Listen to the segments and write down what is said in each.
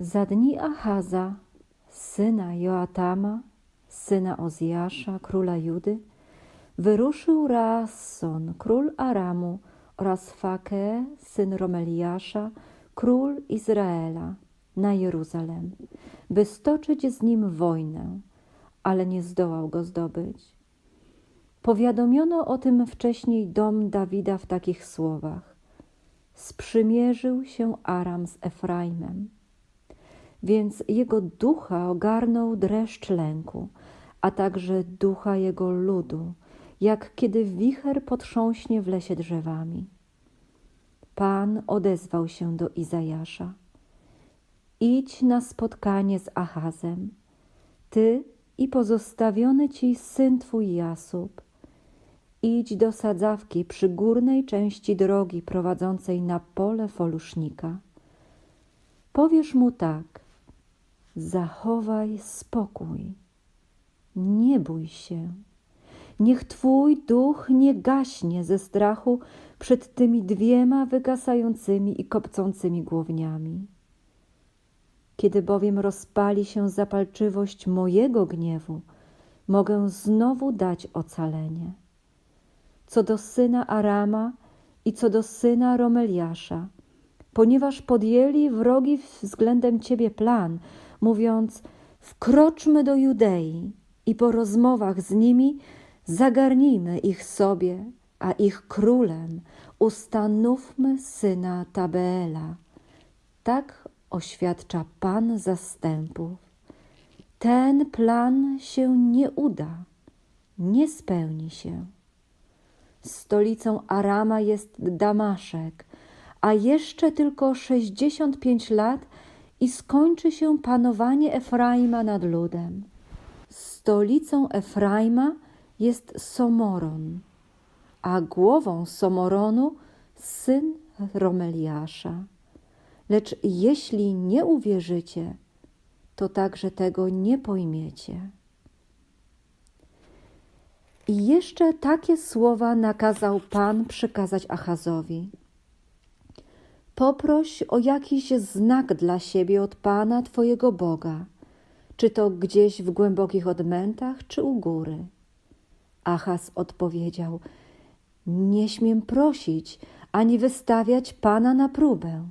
Za dni Achaza, syna Joatama, syna Ozjasza, króla Judy, wyruszył Raasson, król Aramu oraz Fake, syn Romeliasza, król Izraela, na Jeruzalem, by stoczyć z nim wojnę, ale nie zdołał go zdobyć. Powiadomiono o tym wcześniej dom Dawida w takich słowach: Sprzymierzył się Aram z Efraimem. Więc jego ducha ogarnął dreszcz lęku, a także ducha jego ludu, jak kiedy wicher potrząśnie w lesie drzewami. Pan odezwał się do Izajasza: Idź na spotkanie z Achazem, ty i pozostawiony ci syn twój Jasub. Idź do sadzawki przy górnej części drogi prowadzącej na pole folusznika. Powiesz mu tak: Zachowaj spokój, nie bój się. Niech twój duch nie gaśnie ze strachu przed tymi dwiema wygasającymi i kopcącymi głowniami. Kiedy bowiem rozpali się zapalczywość mojego gniewu, mogę znowu dać ocalenie. Co do syna Arama i co do syna Romeliasza, ponieważ podjęli wrogi względem ciebie plan, mówiąc: Wkroczmy do Judei i po rozmowach z nimi zagarnijmy ich sobie, a ich królem ustanówmy syna Tabeela. Tak oświadcza Pan zastępów. Ten plan się nie uda, nie spełni się. Stolicą Arama jest Damaszek, a jeszcze tylko sześćdziesiąt pięć lat i skończy się panowanie Efraima nad ludem. Stolicą Efraima jest Somoron, a głową Somoronu syn Romeliasza. Lecz jeśli nie uwierzycie, to także tego nie pojmiecie. I jeszcze takie słowa nakazał Pan przekazać Achazowi. Poproś o jakiś znak dla siebie od Pana Twojego Boga, czy to gdzieś w głębokich odmętach, czy u góry. Achaz odpowiedział: Nie śmiem prosić ani wystawiać Pana na próbę.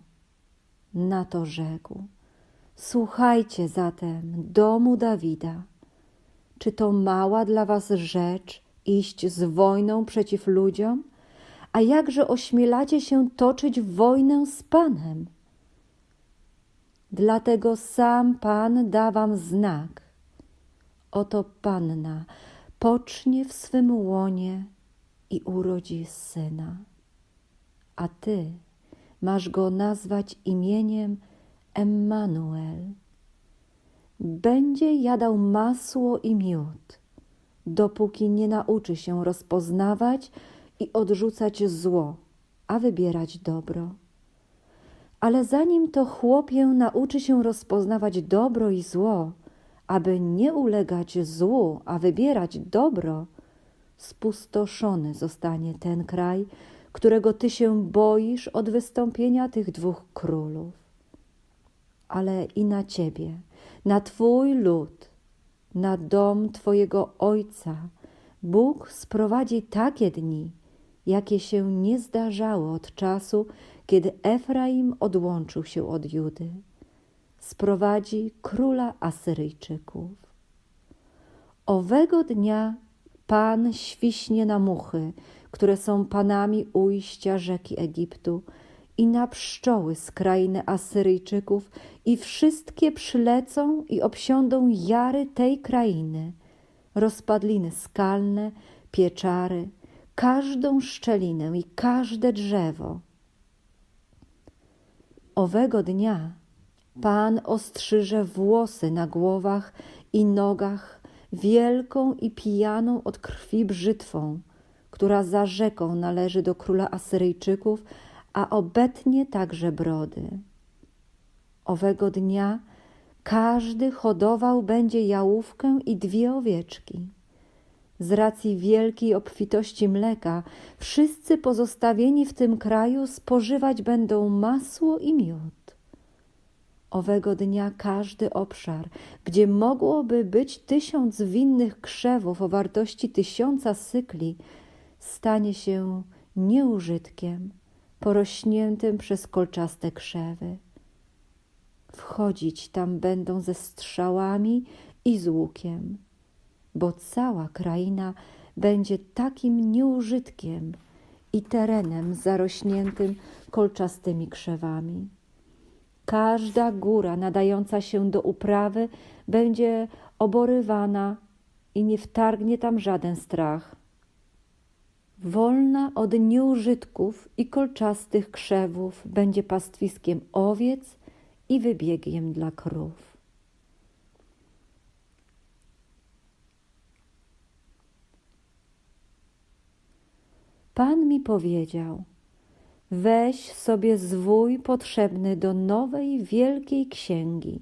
Na to rzekł: Słuchajcie zatem, domu Dawida. Czy to mała dla was rzecz iść z wojną przeciw ludziom? A jakże ośmielacie się toczyć wojnę z Panem? Dlatego sam Pan da wam znak. Oto panna pocznie w swym łonie i urodzi syna. A ty masz go nazwać imieniem Emmanuel. Będzie jadał masło i miód, dopóki nie nauczy się rozpoznawać i odrzucać zło, a wybierać dobro. Ale zanim to chłopie nauczy się rozpoznawać dobro i zło, aby nie ulegać złu, a wybierać dobro, spustoszony zostanie ten kraj, którego ty się boisz od wystąpienia tych dwóch królów. Ale i na ciebie, na twój lud, na dom twojego ojca, Bóg sprowadzi takie dni, jakie się nie zdarzało od czasu, kiedy Efraim odłączył się od Judy. Sprowadzi króla Asyryjczyków. Owego dnia Pan świśnie na muchy, które są panami ujścia rzeki Egiptu, i na pszczoły z krainy Asyryjczyków, i wszystkie przylecą i obsiądą jary tej krainy, rozpadliny skalne, pieczary, każdą szczelinę i każde drzewo. Owego dnia Pan ostrzyże włosy na głowach i nogach wielką i pijaną od krwi brzytwą, która za rzeką należy do króla Asyryjczyków, a obetnie także brody. Owego dnia każdy hodował będzie jałówkę i dwie owieczki. Z racji wielkiej obfitości mleka, wszyscy pozostawieni w tym kraju spożywać będą masło i miód. Owego dnia każdy obszar, gdzie mogłoby być tysiąc winnych krzewów o wartości tysiąca sykli, stanie się nieużytkiem, porośniętym przez kolczaste krzewy. Wchodzić tam będą ze strzałami i z łukiem, bo cała kraina będzie takim nieużytkiem i terenem zarośniętym kolczastymi krzewami. Każda góra nadająca się do uprawy będzie oborywana i nie wtargnie tam żaden strach. Wolna od nieużytków i kolczastych krzewów będzie pastwiskiem owiec i wybiegiem dla krów. Pan mi powiedział: Weź sobie zwój potrzebny do nowej wielkiej księgi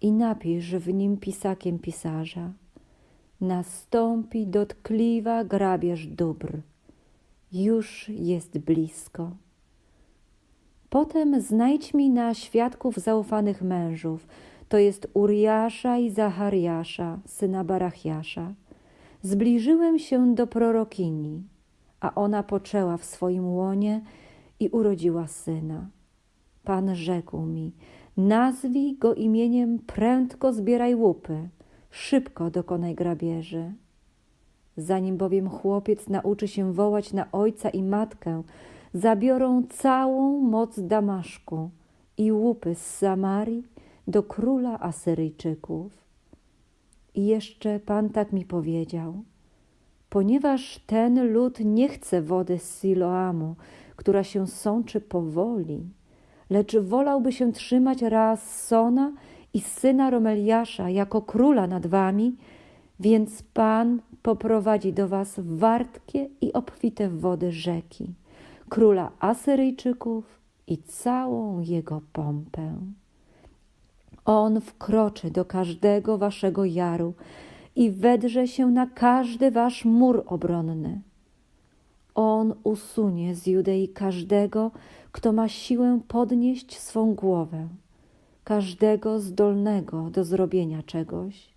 i napisz w nim pisakiem pisarza. Nastąpi dotkliwa grabież dóbr. Już jest blisko. Potem znajdź mi na świadków zaufanych mężów, to jest Uriasza i Zachariasza, syna Barachiasza. Zbliżyłem się do prorokini, a ona poczęła w swoim łonie i urodziła syna. Pan rzekł mi: Nazwij go imieniem, prędko zbieraj łupy, szybko dokonaj grabieży. Zanim bowiem chłopiec nauczy się wołać na ojca i matkę, zabiorą całą moc Damaszku i łupy z Samarii do króla Asyryjczyków. I jeszcze Pan tak mi powiedział: Ponieważ ten lud nie chce wody z Siloamu, która się sączy powoli, lecz wolałby się trzymać Raassona i syna Romeliasza jako króla nad wami, więc Pan poprowadzi do was wartkie i obfite wody rzeki, króla Asyryjczyków i całą jego pompę. On wkroczy do każdego waszego jaru i wedrze się na każdy wasz mur obronny. On usunie z Judei każdego, kto ma siłę podnieść swą głowę, każdego zdolnego do zrobienia czegoś.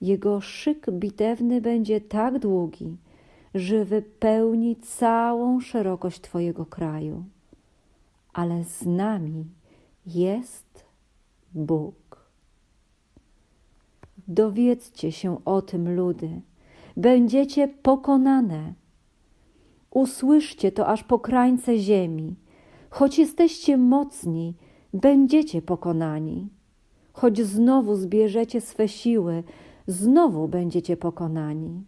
Jego szyk bitewny będzie tak długi, że wypełni całą szerokość Twojego kraju. Ale z nami jest Bóg. Dowiedzcie się o tym, ludy. Będziecie pokonane. Usłyszcie to aż po krańce ziemi. Choć jesteście mocni, będziecie pokonani. Choć znowu zbierzecie swe siły, znowu będziecie pokonani.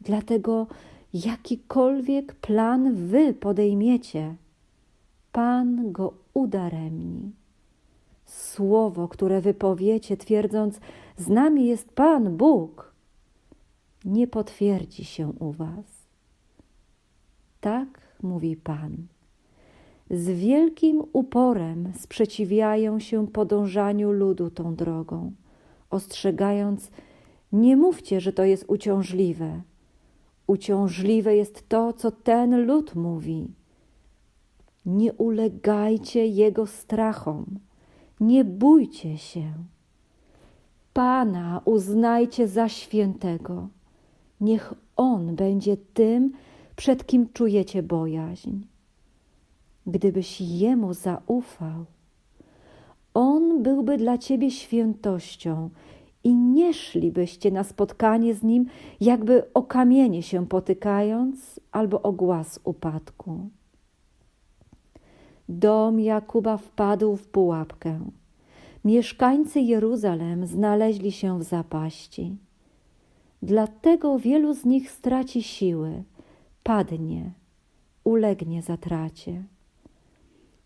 Dlatego jakikolwiek plan wy podejmiecie, Pan go udaremni. Słowo, które wypowiecie, twierdząc, z nami jest Pan Bóg, nie potwierdzi się u was. Tak mówi Pan. Z wielkim uporem sprzeciwiają się podążaniu ludu tą drogą, ostrzegając, nie mówcie, że to jest uciążliwe. Uciążliwe jest to, co ten lud mówi. Nie ulegajcie jego strachom, nie bójcie się. Pana uznajcie za świętego. Niech On będzie tym, przed kim czujecie bojaźń. Gdybyś Jemu zaufał, On byłby dla ciebie świętością i nie szlibyście na spotkanie z Nim, jakby o kamienie się potykając albo o głaz upadku. Dom Jakuba wpadł w pułapkę. Mieszkańcy Jeruzalem znaleźli się w zapaści. Dlatego wielu z nich straci siły, padnie, ulegnie zatracie.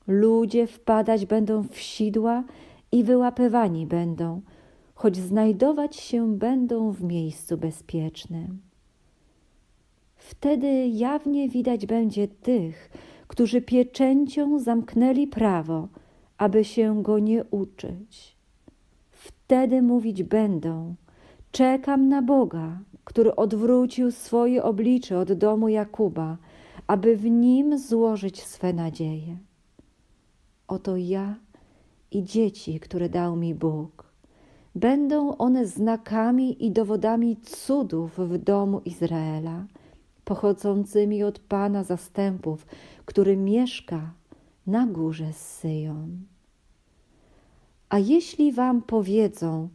Ludzie wpadać będą w sidła i wyłapywani będą, choć znajdować się będą w miejscu bezpiecznym. Wtedy jawnie widać będzie tych, którzy pieczęcią zamknęli prawo, aby się go nie uczyć. Wtedy mówić będą: Czekam na Boga, który odwrócił swoje oblicze od domu Jakuba, aby w nim złożyć swe nadzieje. Oto ja i dzieci, które dał mi Bóg. Będą one znakami i dowodami cudów w domu Izraela, pochodzącymi od Pana zastępów, który mieszka na górze Syjon. A jeśli wam powiedzą,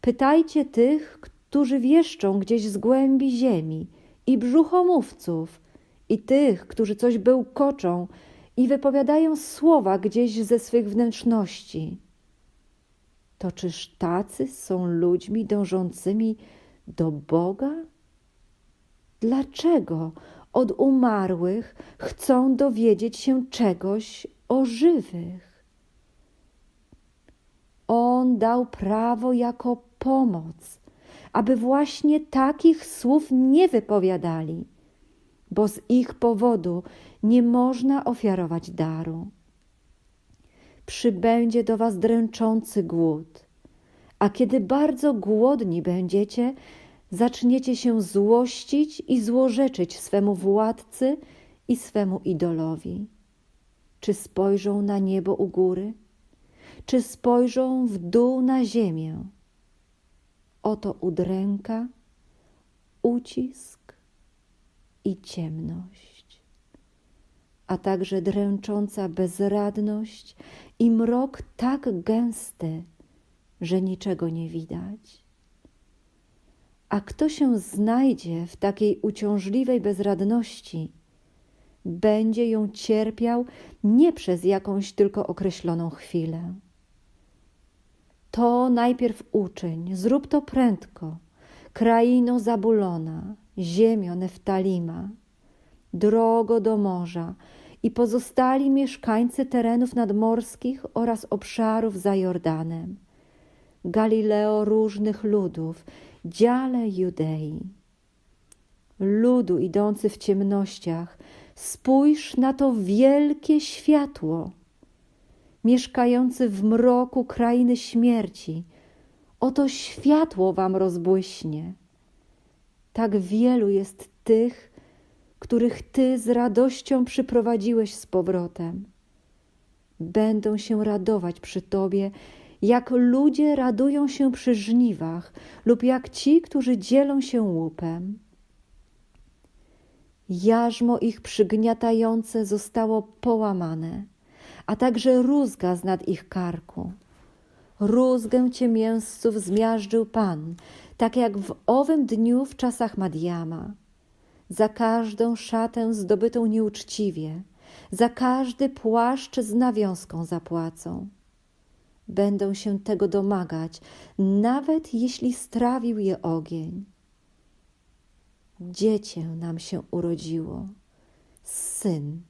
pytajcie tych, którzy wieszczą gdzieś z głębi ziemi, i brzuchomówców, i tych, którzy coś bełkoczą i wypowiadają słowa gdzieś ze swych wnętrzności. To czyż tacy są ludźmi dążącymi do Boga? Dlaczego od umarłych chcą dowiedzieć się czegoś o żywych? On dał prawo jako pomoc, aby właśnie takich słów nie wypowiadali, bo z ich powodu nie można ofiarować daru. Przybędzie do was dręczący głód, a kiedy bardzo głodni będziecie, zaczniecie się złościć i złorzeczyć swemu władcy i swemu idolowi. Czy spojrzą na niebo u góry? Czy spojrzą w dół na ziemię? Oto udręka, ucisk i ciemność, a także dręcząca bezradność i mrok tak gęsty, że niczego nie widać. A kto się znajdzie w takiej uciążliwej bezradności, będzie ją cierpiał nie przez jakąś tylko określoną chwilę. To najpierw uczyń, zrób to prędko, kraino Zabulona, ziemio Neftalima, drogo do morza i pozostali mieszkańcy terenów nadmorskich oraz obszarów za Jordanem, Galileo różnych ludów, dziale Judei. Ludu idący w ciemnościach, spójrz na to wielkie światło – mieszkający w mroku krainy śmierci, oto światło wam rozbłyśnie. Tak wielu jest tych, których Ty z radością przyprowadziłeś z powrotem. Będą się radować przy Tobie, jak ludzie radują się przy żniwach, lub jak ci, którzy dzielą się łupem. Jarzmo ich przygniatające zostało połamane a także rózga z nad ich karku. Rózgę ciemięzców zmiażdżył Pan, tak jak w owym dniu w czasach Madiama. Za każdą szatę zdobytą nieuczciwie, za każdy płaszcz z nawiązką zapłacą. Będą się tego domagać, nawet jeśli strawił je ogień. Dziecię nam się urodziło, syn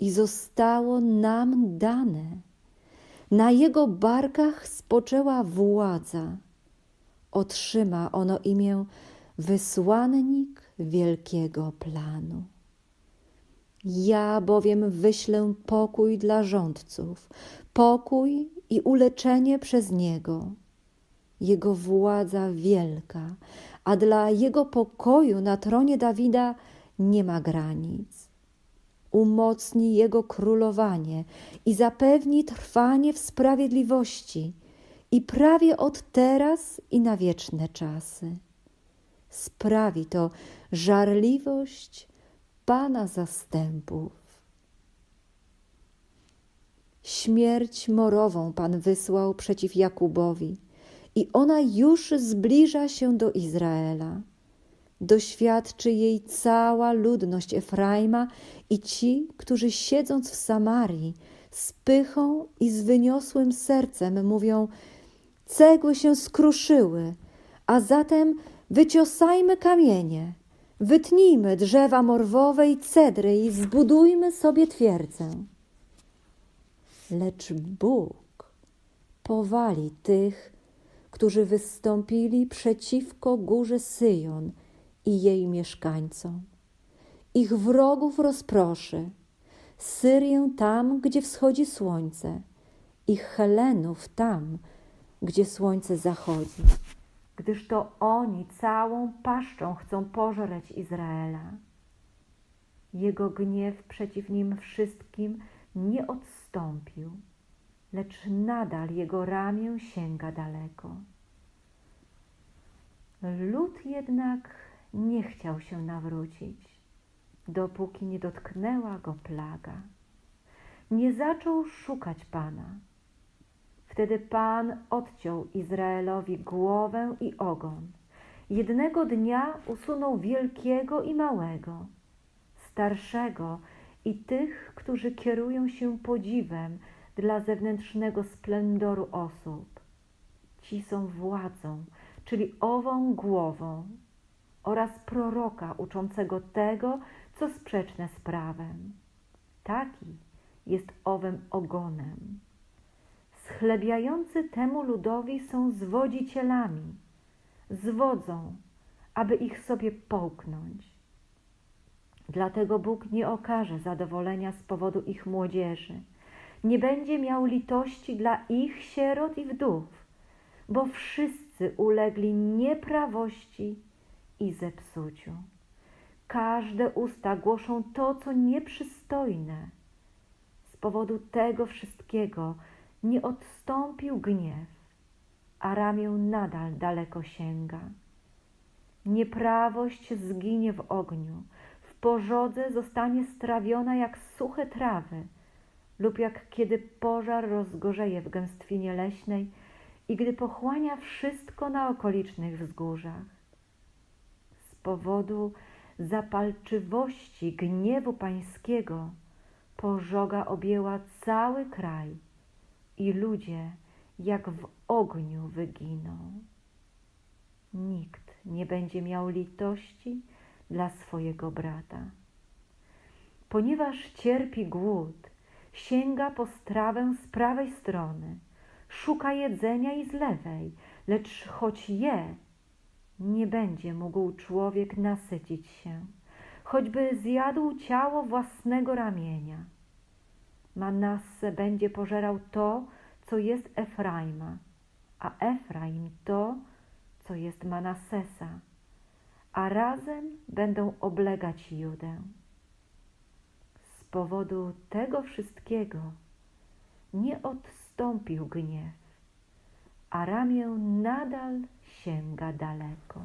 i zostało nam dane. Na jego barkach spoczęła władza. Otrzyma ono imię wysłannik wielkiego planu. Ja bowiem wyślę pokój dla rządców, pokój i uleczenie przez niego. Jego władza wielka, a dla jego pokoju na tronie Dawida nie ma granic umocni Jego królowanie i zapewni trwanie w sprawiedliwości i prawie od teraz i na wieczne czasy. Sprawi to żarliwość Pana zastępów. Śmierć morową Pan wysłał przeciw Jakubowi i ona już zbliża się do Izraela doświadczy jej cała ludność Efraima i ci, którzy siedząc w Samarii, z pychą i z wyniosłym sercem mówią: Cegły się skruszyły, a zatem wyciosajmy kamienie, wytnijmy drzewa morwowe i cedry i zbudujmy sobie twierdzę. Lecz Bóg powali tych, którzy wystąpili przeciwko górze Syjon i jej mieszkańcom. Ich wrogów rozproszy, Syrię tam, gdzie wschodzi słońce, ich Helenów tam, gdzie słońce zachodzi, gdyż to oni całą paszczą chcą pożreć Izraela. Jego gniew przeciw nim wszystkim nie odstąpił, lecz nadal jego ramię sięga daleko. Lud jednak nie chciał się nawrócić, dopóki nie dotknęła go plaga. Nie zaczął szukać Pana. Wtedy Pan odciął Izraelowi głowę i ogon. Jednego dnia usunął wielkiego i małego, starszego i tych, którzy kierują się podziwem dla zewnętrznego splendoru osób. Ci są władzą, czyli ową głową, oraz proroka uczącego tego, co sprzeczne z prawem. Taki jest owym ogonem. Schlebiający temu ludowi są zwodzicielami, zwodzą, aby ich sobie połknąć. Dlatego Bóg nie okaże zadowolenia z powodu ich młodzieży, nie będzie miał litości dla ich sierot i wdów, bo wszyscy ulegli nieprawości i zepsuciu. Każde usta głoszą to, co nieprzystojne. Z powodu tego wszystkiego nie odstąpił gniew, a ramię nadal daleko sięga. Nieprawość zginie w ogniu, w pożodze zostanie strawiona jak suche trawy, lub jak kiedy pożar rozgorzeje w gęstwinie leśnej i gdy pochłania wszystko na okolicznych wzgórzach. Powodu zapalczywości gniewu pańskiego pożoga objęła cały kraj i ludzie jak w ogniu wyginą. Nikt nie będzie miał litości dla swojego brata. Ponieważ cierpi głód, sięga po strawę z prawej strony, szuka jedzenia i z lewej, lecz choć je, nie będzie mógł człowiek nasycić się, choćby zjadł ciało własnego ramienia. Manasse będzie pożerał to, co jest Efraima, a Efraim to, co jest Manassesa, a razem będą oblegać Judę. Z powodu tego wszystkiego nie odstąpił gniew, a ramię nadal sięga daleko.